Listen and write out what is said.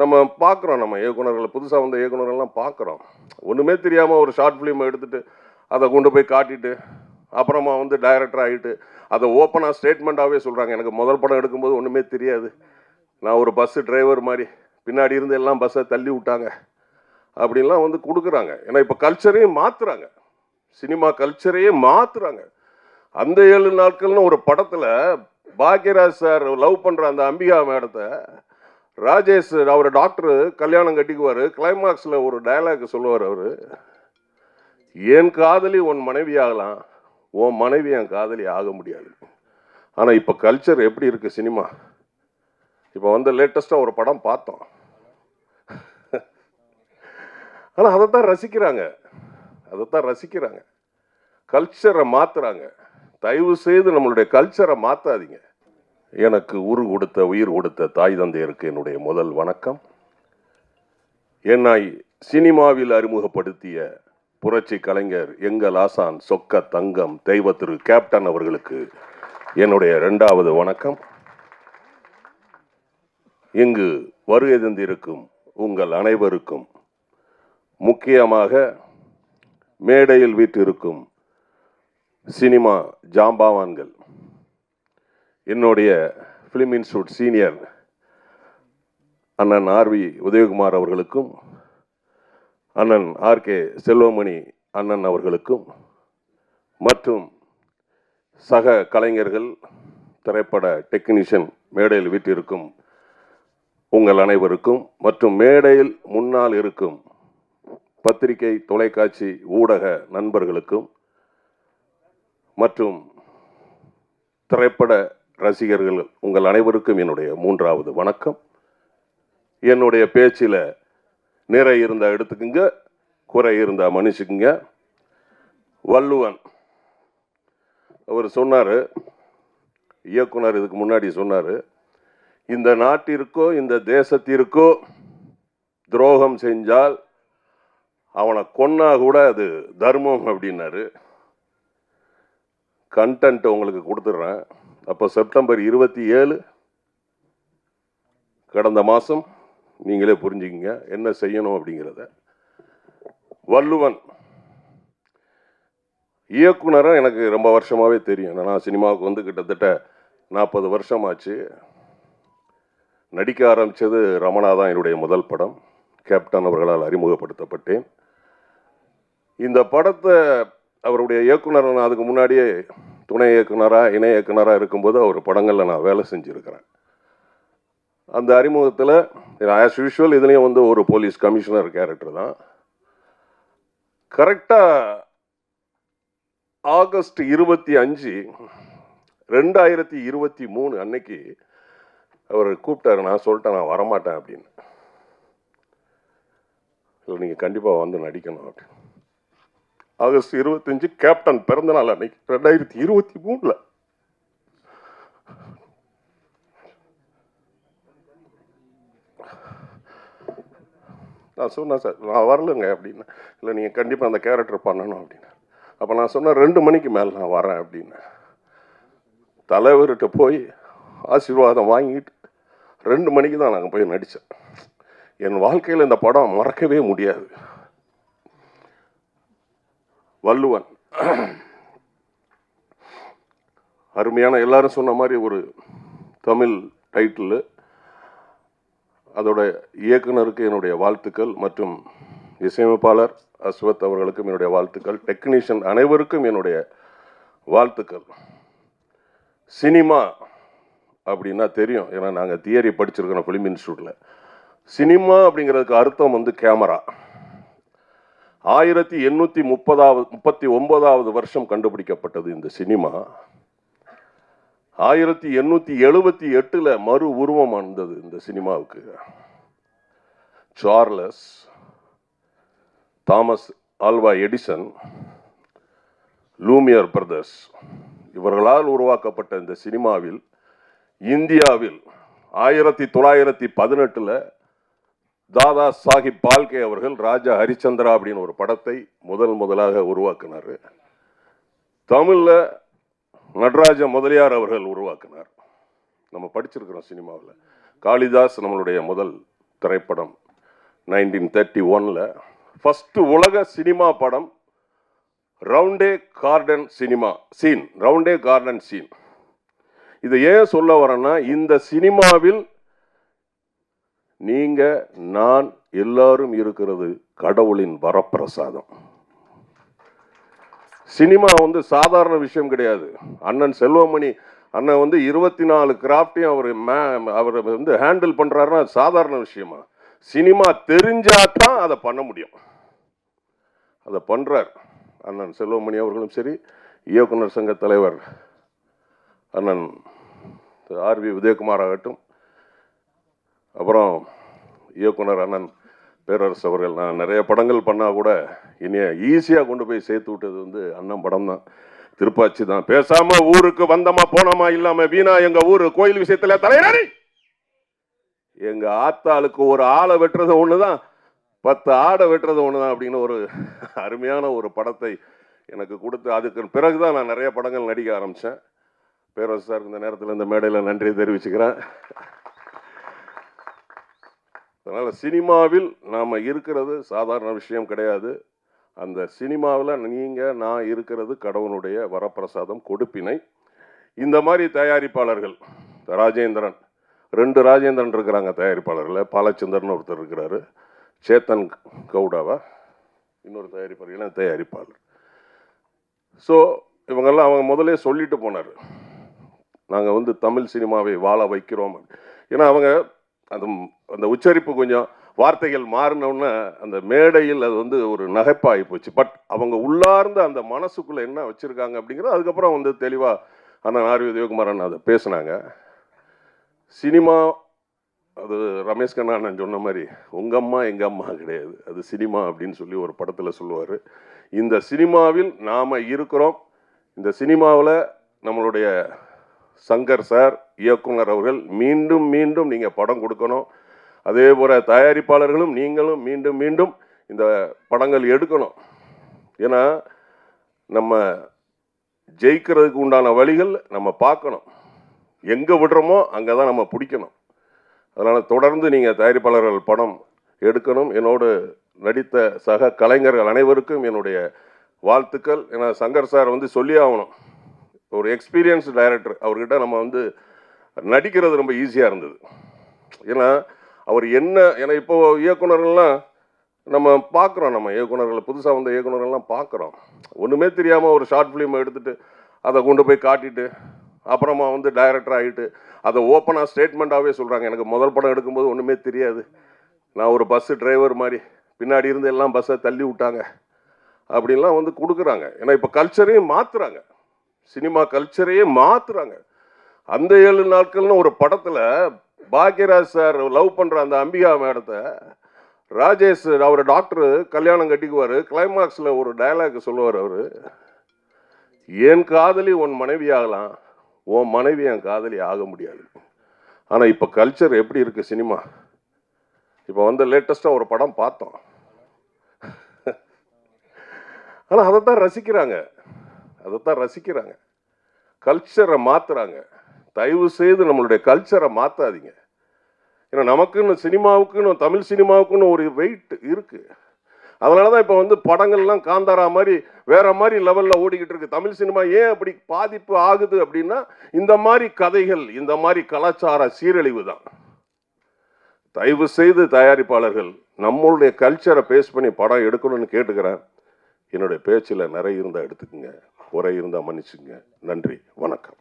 நம்ம பார்க்குறோம் நம்ம இயக்குனர்களை புதுசாக வந்த இயக்குனர்கள்லாம் பார்க்குறோம். ஒன்றுமே தெரியாமல் ஒரு ஷார்ட் ஃபிலிம் எடுத்துட்டு அதை கொண்டு போய் காட்டிட்டு அப்புறமா வந்து டைரக்டர் ஆகிட்டு அதை ஓப்பனாக ஸ்டேட்மெண்ட்டாகவே சொல்கிறாங்க எனக்கு முதல் படம் எடுக்கும்போது ஒன்றுமே தெரியாது. நான் ஒரு பஸ்ஸு டிரைவர் மாதிரி பின்னாடி இருந்து எல்லாம் பஸ்ஸை தள்ளி விட்டாங்க. அப்படின்லாம் வந்து கொடுக்குறாங்க. ஏன்னா இப்போ கல்ச்சரையும் மாற்றுறாங்க சினிமா கல்ச்சரையே மாற்றுறாங்க அந்த ஏழு நாட்கள்னு ஒரு படத்தில் பாக்யராஜ் சார் லவ் பண்ணுற அந்த அம்பிகா மேடத்தை ராஜேஷ் அவர் டாக்டர் கல்யாணம் கட்டிக்குவார். கிளைமாக்ஸில் ஒரு டயலாக் சொல்லுவார் அவர். என் காதலி உன் மனைவி ஆகலாம். உன் மனைவி என் காதலி ஆக முடியாது. ஆனால் இப்போ கல்ச்சர் எப்படி இருக்குது சினிமா? இப்போ வந்து லேட்டஸ்ட்டாக ஒரு படம் பார்த்தோம். ஆனால் அதைத்தான் ரசிக்கிறாங்க. அதைத்தான் ரசிக்கிறாங்க. கல்ச்சரை மாற்றுறாங்க தயவு செய்து நம்மளுடைய கல்ச்சரை மாற்றாதீங்க எனக்கு உரு கொடுத்த உயிர் கொடுத்த தாய் தந்தையருக்கு என்னுடைய முதல் வணக்கம். என்னை சினிமாவில் அறிமுகப்படுத்திய புரட்சி கலைஞர் எங்கள் ஆசான் சொக்க தங்கம் தெய்வ திரு கேப்டன் அவர்களுக்கு என்னுடைய ரெண்டாவது வணக்கம். இங்கு வருகை தந்திருக்கும் உங்கள் அனைவருக்கும் முக்கியமாக மேடையில் வீற்றிருக்கும் சினிமா ஜாம்பாவான்கள் என்னுடைய ஃபிலிம் இன்ஸ்டியூட் சீனியர் அண்ணன் ஆர்வி உதயகுமார் அவர்களுக்கும் அண்ணன் ஆர்கே செல்வமணி அண்ணன் அவர்களுக்கும் மற்றும் சக கலைஞர்கள் திரைப்பட டெக்னீஷியன் மேடையில் வீட்டிருக்கும் உங்கள் அனைவருக்கும் மற்றும் மேடையில் முன்னால் இருக்கும் பத்திரிகை தொலைக்காட்சி ஊடக நண்பர்களுக்கும் மற்றும் திரைப்பட ரசிகர்கள் உங்கள் அனைவருக்கும் என்னுடைய மூன்றாவது வணக்கம். என்னுடைய பேச்சில் நிறை இருந்தால் எடுத்துக்குங்க குறை இருந்தால் மன்னிச்சுக்குங்க. வள்ளுவன் அவர் சொன்னார் இயக்குனர் இதுக்கு முன்னாடி சொன்னார் இந்த நாட்டிற்கோ இந்த தேசத்திற்கோ துரோகம் செஞ்சால் அவனை கொன்னா கூட அது தர்மம் அப்படின்னாரு. கண்டென்ட் உங்களுக்கு கொடுத்துட்றேன் அப்போ செப்டம்பர் இருபத்தி ஏழு கடந்த மாதம் நீங்களே புரிஞ்சுக்கிங்க என்ன செய்யணும் அப்படிங்கிறத. வள்ளுவன் இயக்குனரை எனக்கு ரொம்ப வருஷமாகவே தெரியும். நான் சினிமாவுக்கு வந்து கிட்டத்தட்ட நாற்பது வருஷம் ஆச்சு நடிக்க ஆரம்பித்தது ரமணா தான் என்னுடைய முதல் படம். கேப்டன் அவர்களால் அறிமுகப்படுத்தப்பட்டேன். இந்த படத்தை அவருடைய இயக்குனர் நான் அதுக்கு முன்னாடியே துணை இயக்குனராக இணை இயக்குனராக இருக்கும்போது அவர் படங்களில் நான் வேலை செஞ்சுருக்கிறேன். அந்த அறிமுகத்தில் ஆஸ் யூஷுவல் இதுலேயும் வந்து ஒரு போலீஸ் கமிஷனர் கேரக்டர் தான். கரெக்டாக ஆகஸ்ட் இருபத்தி அஞ்சு ரெண்டாயிரத்தி இருபத்தி மூணு அன்னைக்கு அவர் கூப்பிட்டாரு நான் சொல்லிட்டேன் நான் வரமாட்டேன் அப்படின்னு. இல்லை நீங்கள் கண்டிப்பாக வந்து நடிக்கணும் அப்படின்னு. ஆகஸ்ட் இருபத்தஞ்சு கேப்டன் பிறந்த நாள் அன்னைக்கு. ரெண்டாயிரத்தி இருபத்தி மூணில். நான் சொன்னேன் சார் நான் வரலங்க அப்படின்னு. இல்லை நீங்கள் கண்டிப்பாக அந்த கேரக்டர் பண்ணணும் அப்படின்னு அப்போ நான் சொன்னேன் ரெண்டு மணிக்கு மேலே நான் வரேன் அப்படின்னு தலைவர்கிட்ட போய் ஆசீர்வாதம் வாங்கிட்டு ரெண்டு மணிக்கு தான் நாங்கள் போய் நடித்தேன் என் வாழ்க்கையில் இந்த படம் மறக்கவே முடியாது. வள்ளுவன். அருமையான எல்லாரும் சொன்ன மாதிரி ஒரு தமிழ் டைட்டில் அதோட இயக்குனருக்கு என்னுடைய வாழ்த்துக்கள் மற்றும் இசையமைப்பாளர் அஸ்வத் அவர்களுக்கும் என்னுடைய வாழ்த்துக்கள். டெக்னீஷியன் அனைவருக்கும் என்னுடைய வாழ்த்துக்கள். சினிமா அப்படின்னா தெரியும். ஏன்னா நாங்கள் தியரி படிச்சிருக்கிறோம் ஃபிலிம் இன்ஸ்டியூட்டில் சினிமா அப்படிங்கிறதுக்கு அர்த்தம் வந்து கேமரா ஆயிரத்தி எண்ணூற்றி முப்பதாவது முப்பத்தி ஒன்பதாவது வருஷம் கண்டுபிடிக்கப்பட்டது இந்த சினிமா. ஆயிரத்தி எண்ணூற்றி எழுபத்தி எட்டில் மறு உருவம் வந்தது இந்த சினிமாவுக்கு. Charles Thomas Alva Edison Lumiere brothers இவர்களால் உருவாக்கப்பட்ட இந்த சினிமாவில் இந்தியாவில் ஆயிரத்தி தொள்ளாயிரத்தி பதினெட்டில் தாதா சாஹிப் பால்கே அவர்கள் ராஜா ஹரிச்சந்திரா அப்படின்னு ஒரு படத்தை முதல் முதலாக உருவாக்கினார். தமிழில் நடராஜ முதலியார் அவர்கள் உருவாக்கினார். நம்ம படிச்சிருக்கிறோம் சினிமாவில். காளிதாஸ் நம்மளுடைய முதல் திரைப்படம் நைன்டீன் தேர்ட்டி ஒனில் ஃபஸ்ட்டு உலக சினிமா படம் Roundhay garden cinema scene Roundhay garden scene இதை ஏன் சொல்ல வரேன்னா இந்த சினிமாவில் நீங்க நான் எல்லாரும் இருக்கிறது கடவுளின் வரப்பிரசாதம். சினிமா வந்து சாதாரண விஷயம் கிடையாது. அண்ணன் செல்வமணி அண்ணன் வந்து இருபத்தி நாலு கிராஃப்டையும் அவர் மே அவர் வந்து ஹேண்டில் பண்ணுறாருன்னா அது சாதாரண விஷயமா? சினிமா தெரிஞ்சா தான் அதை பண்ண முடியும். அதை பண்ணுறார் அண்ணன் செல்வமணி அவர்களும் சரி இயக்குனர் சங்க தலைவர் அண்ணன் ஆர்வி உதயகுமார் ஆகட்டும் அப்புறம் இயக்குனர் அண்ணன் பேரரசு அவர்கள் நான் நிறைய படங்கள் பண்ணால் கூட இனிய ஈஸியாக கொண்டு போய் சேர்த்து விட்டது வந்து அண்ணன் படம் தான். திருப்பாச்சி தான். பேசாமல் ஊருக்கு வந்தமா போனோமா இல்லாமல் வீணா எங்கள் ஊர் கோயில் விஷயத்தில் தலையாரி எங்கள் ஆத்தாளுக்கு ஒரு ஆளை வெட்டுறது ஒன்று தான் பத்து ஆடை வெட்டுறது ஒன்று தான் அப்படின்னு ஒரு அருமையான ஒரு படத்தை எனக்கு கொடுத்து அதுக்கு பிறகு தான் நான் நிறைய படங்கள் நடிக்க ஆரம்பித்தேன் பேரரசு சார் இந்த நேரத்தில் இந்த மேடையில் நன்றி தெரிவிச்சுக்கிறேன். அதனால் சினிமாவில் நாம் இருக்கிறது சாதாரண விஷயம் கிடையாது. அந்த சினிமாவில் நீங்கள் நான் இருக்கிறது கடவுளுடைய வரப்பிரசாதம் கொடுப்பினை. இந்த மாதிரி தயாரிப்பாளர்கள் ராஜேந்திரன் ரெண்டு ராஜேந்திரன் இருக்கிறாங்க தயாரிப்பாளர்கள் பாலச்சந்திரன் ஒருத்தர் இருக்கிறாரு. சேத்தன் கவுடாவா? இன்னொரு தயாரிப்பாளர் இளம் தயாரிப்பாளர். ஸோ இவங்கெல்லாம் அவங்க முதலே சொல்லிட்டு போனார். நாங்கள் வந்து தமிழ் சினிமாவை வாழ வைக்கிறோம். ஏன்னா அவங்க அது அந்த உச்சரிப்பு கொஞ்சம் வார்த்தைகள் மாறினோன்னே அந்த மேடையில் அது வந்து ஒரு நகைப்பாகி போச்சு. பட் அவங்க உள்ளார்ந்த அந்த மனசுக்குள்ளே என்ன வச்சுருக்காங்க அப்படிங்கிறது அதுக்கப்புறம் வந்து தெளிவாக அண்ணன் ஆர்வி தேவகுமாரன் அதை பேசுனாங்க. சினிமா அது ரமேஷ் கண்ணா நான் சொன்ன மாதிரி உங்கள் அம்மா எங்கள் அம்மா கிடையாது. அது சினிமா அப்படின்னு சொல்லி ஒரு படத்தில் சொல்லுவார். இந்த சினிமாவில் நாம் இருக்கிறோம். இந்த சினிமாவில் நம்மளுடைய சங்கர் சார் இயக்குனர் அவர்கள் மீண்டும் மீண்டும் நீங்கள் படம் கொடுக்கணும். அதே போல் தயாரிப்பாளர்களும் நீங்களும் மீண்டும் மீண்டும் இந்த படங்கள் எடுக்கணும். ஏன்னா நம்ம ஜெயிக்கிறதுக்கு உண்டான வழிகள் நம்ம பார்க்கணும். எங்கே விடுறோமோ அங்கே தான் நம்ம பிடிக்கணும். அதனால் தொடர்ந்து நீங்கள் தயாரிப்பாளர்கள் படம் எடுக்கணும். என்னோடு நடித்த சக கலைஞர்கள் அனைவருக்கும் என்னுடைய வாழ்த்துக்கள். ஏன்னா சங்கர் சார் வந்து சொல்லி ஆகணும். ஒரு எக்ஸ்பீரியன்ஸ் டைரக்டர் அவர்கிட்ட நம்ம வந்து நடிக்கிறது ரொம்ப ஈஸியாக இருந்தது. ஏன்னா அவர் என்ன ஏன்னா இப்போது இயக்குனர்கள்லாம் நம்ம பார்க்குறோம் நம்ம இயக்குனர்களை புதுசாக வந்த இயக்குனர்கள்லாம் பார்க்குறோம். ஒன்றுமே தெரியாமல் ஒரு ஷார்ட் ஃபிலிம் எடுத்துட்டு அதை கொண்டு போய் காட்டிட்டு அப்புறமா வந்து டைரக்டர் ஆகிட்டு அதை ஓப்பனாக ஸ்டேட்மெண்ட்டாகவே சொல்கிறாங்க எனக்கு முதல் படம் எடுக்கும்போது ஒன்றுமே தெரியாது. நான் ஒரு பஸ்ஸு டிரைவர் மாதிரி பின்னாடி இருந்து எல்லாம் பஸ்ஸை தள்ளி விட்டாங்க. அப்படின்லாம் வந்து கொடுக்குறாங்க. ஏன்னா இப்போ கல்ச்சரையும் மாற்றுறாங்க சினிமா கல்ச்சரையே மாற்றுறாங்க அந்த ஏழு நாட்கள்னு ஒரு படத்தில் பாக்யராஜ் சார் லவ் பண்ணுற அந்த அம்பிகா மேடத்தை ராஜேஷ் அவர் டாக்டர் கல்யாணம் கட்டிக்குவார். கிளைமாக்ஸில் ஒரு டயலாக் சொல்லுவார் அவர். என் காதலி உன் மனைவி ஆகலாம். உன் மனைவி என் காதலி ஆக முடியாது. ஆனால் இப்போ கல்ச்சர் எப்படி இருக்குது சினிமா? இப்போ வந்து லேட்டஸ்ட்டாக ஒரு படம் பார்த்தோம். ஆனால் அதை தான் ரசிக்கிறாங்க. அதைத்தான் ரசிக்கிறாங்க. கல்ச்சரை மாற்றுறாங்க தயவு செய்து நம்மளுடைய கல்ச்சரை மாற்றாதீங்க ஏன்னா நமக்குன்னு சினிமாவுக்குன்னு தமிழ் சினிமாவுக்குன்னு ஒரு வெயிட் இருக்குது அதனால தான் இப்போ வந்து படங்கள்லாம் காந்தாரா மாதிரி வேற மாதிரி லெவலில் ஓடிக்கிட்டு இருக்கு. தமிழ் சினிமா ஏன் அப்படி பாதிப்பு ஆகுது அப்படின்னா இந்த மாதிரி கதைகள் இந்த மாதிரி கலாச்சார சீரழிவு தான். தயவு செய்து தயாரிப்பாளர்கள் நம்மளுடைய கல்ச்சரை பேஸ் பண்ணி படம் எடுக்கணும்னு கேட்டுக்கிறேன். என்னுடைய பேச்சில் நிறைய இருந்தால் எடுத்துக்கோங்க. உரை இருந்தால் மன்னிச்சுங்க. நன்றி. வணக்கம்.